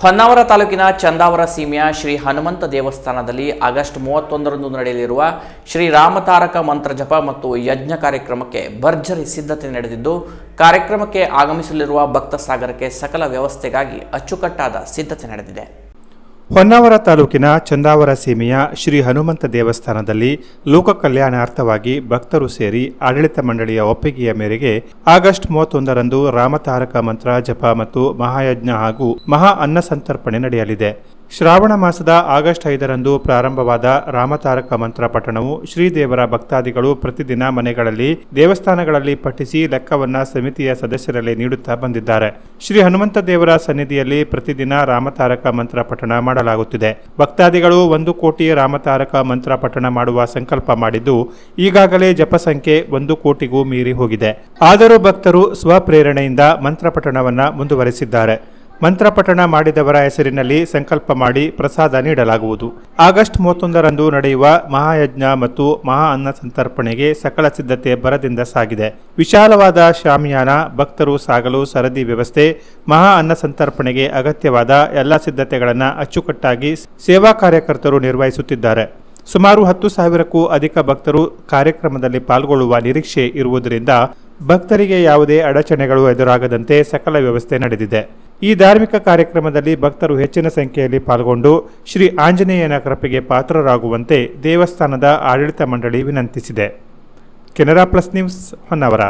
ಹೊನ್ನಾವರ ತಾಲೂಕಿನ ಚಂದಾವರ ಸೀಮೆಯ ಶ್ರೀ ಹನುಮಂತ ದೇವಸ್ಥಾನದಲ್ಲಿ ಆಗಸ್ಟ್ ಮೂವತ್ತೊಂದರಂದು ನಡೆಯಲಿರುವ ಶ್ರೀ ರಾಮತಾರಕ ಮಂತ್ರ ಜಪ ಮತ್ತು ಯಜ್ಞ ಕಾರ್ಯಕ್ರಮಕ್ಕೆ ಭರ್ಜರಿ ಸಿದ್ಧತೆ ನಡೆದಿದ್ದು, ಕಾರ್ಯಕ್ರಮಕ್ಕೆ ಆಗಮಿಸಲಿರುವ ಭಕ್ತ ಸಾಗರಕ್ಕೆ ಸಕಲ ವ್ಯವಸ್ಥೆಗಾಗಿ ಅಚ್ಚುಕಟ್ಟಾದ ಸಿದ್ಧತೆ ನಡೆದಿದೆ. ಹೊನ್ನಾವರ ತಾಲೂಕಿನ ಚಂದಾವರ ಸೀಮೆಯ ಶ್ರೀ ಹನುಮಂತ ದೇವಸ್ಥಾನದಲ್ಲಿ ಲೋಕ ಕಲ್ಯಾಣಾರ್ಥವಾಗಿ ಭಕ್ತರು ಸೇರಿ ಆಡಳಿತ ಮಂಡಳಿಯ ಒಪ್ಪಿಗೆಯ ಮೇರೆಗೆ ಆಗಸ್ಟ್ ಮೂವತ್ತೊಂದರಂದು ರಾಮತಾರಕ ಮಂತ್ರ ಜಪ ಮತ್ತು ಮಹಾಯಜ್ಞ ಹಾಗೂ ಮಹಾ ಅನ್ನ ಸಂತರ್ಪಣೆ ನಡೆಯಲಿದೆ. ಶ್ರಾವಣ ಮಾಸದ ಆಗಸ್ಟ್ ಐದರಂದು ಪ್ರಾರಂಭವಾದ ರಾಮತಾರಕ ಮಂತ್ರ ಪಠಣವು ಶ್ರೀದೇವರ ಭಕ್ತಾದಿಗಳು ಪ್ರತಿದಿನ ಮನೆಗಳಲ್ಲಿ ದೇವಸ್ಥಾನಗಳಲ್ಲಿ ಪಠಿಸಿ ಲೆಕ್ಕವನ್ನ ಸಮಿತಿಯ ಸದಸ್ಯರಲ್ಲಿ ನೀಡುತ್ತಾ ಬಂದಿದ್ದಾರೆ. ಶ್ರೀ ಹನುಮಂತ ದೇವರ ಸನ್ನಿಧಿಯಲ್ಲಿ ಪ್ರತಿದಿನ ರಾಮತಾರಕ ಮಂತ್ರ ಪಠಣ ಮಾಡಲಾಗುತ್ತಿದೆ. ಭಕ್ತಾದಿಗಳು ಒಂದು ಕೋಟಿ ರಾಮತಾರಕ ಮಂತ್ರ ಪಠಣ ಮಾಡುವ ಸಂಕಲ್ಪ ಮಾಡಿದ್ದು, ಈಗಾಗಲೇ ಜಪ ಸಂಖ್ಯೆ ಒಂದು ಕೋಟಿಗೂ ಮೀರಿ ಹೋಗಿದೆ. ಆದರೂ ಭಕ್ತರು ಸ್ವಪ್ರೇರಣೆಯಿಂದ ಮಂತ್ರ ಪಠಣವನ್ನ ಮುಂದುವರೆಸಿದ್ದಾರೆ. ಮಂತ್ರ ಪಠಣ ಮಾಡಿದವರ ಹೆಸರಿನಲ್ಲಿ ಸಂಕಲ್ಪ ಮಾಡಿ ಪ್ರಸಾದ ನೀಡಲಾಗುವುದು. ಆಗಸ್ಟ್ ಮೂವತ್ತೊಂದರಂದು ನಡೆಯುವ ಮಹಾಯಜ್ಞ ಮತ್ತು ಮಹಾ ಅನ್ನ ಸಂತರ್ಪಣೆಗೆ ಸಕಲ ಸಿದ್ಧತೆ ಭರದಿಂದ ಸಾಗಿದೆ. ವಿಶಾಲವಾದ ಶಾಮಿಯಾನ ಭಕ್ತರು ಸಾಗಲು ಸರದಿ ವ್ಯವಸ್ಥೆ, ಮಹಾ ಅನ್ನ ಸಂತರ್ಪಣೆಗೆ ಅಗತ್ಯವಾದ ಎಲ್ಲ ಸಿದ್ಧತೆಗಳನ್ನು ಅಚ್ಚುಕಟ್ಟಾಗಿ ಸೇವಾ ಕಾರ್ಯಕರ್ತರು ನಿರ್ವಹಿಸುತ್ತಿದ್ದಾರೆ. ಸುಮಾರು ಹತ್ತು ಸಾವಿರಕ್ಕೂ ಅಧಿಕ ಭಕ್ತರು ಕಾರ್ಯಕ್ರಮದಲ್ಲಿ ಪಾಲ್ಗೊಳ್ಳುವ ನಿರೀಕ್ಷೆ ಇರುವುದರಿಂದ ಭಕ್ತರಿಗೆ ಯಾವುದೇ ಅಡಚಣೆಗಳು ಎದುರಾಗದಂತೆ ಸಕಲ ವ್ಯವಸ್ಥೆ ನಡೆದಿದೆ. ಈ ಧಾರ್ಮಿಕ ಕಾರ್ಯಕ್ರಮದಲ್ಲಿ ಭಕ್ತರು ಹೆಚ್ಚಿನ ಸಂಖ್ಯೆಯಲ್ಲಿ ಪಾಲ್ಗೊಂಡು ಶ್ರೀ ಆಂಜನೇಯನ ಕೃಪೆಗೆ ಪಾತ್ರರಾಗುವಂತೆ ದೇವಸ್ಥಾನದ ಆಡಳಿತ ಮಂಡಳಿ ವಿನಂತಿಸಿದೆ. Canara plus news Honnavar.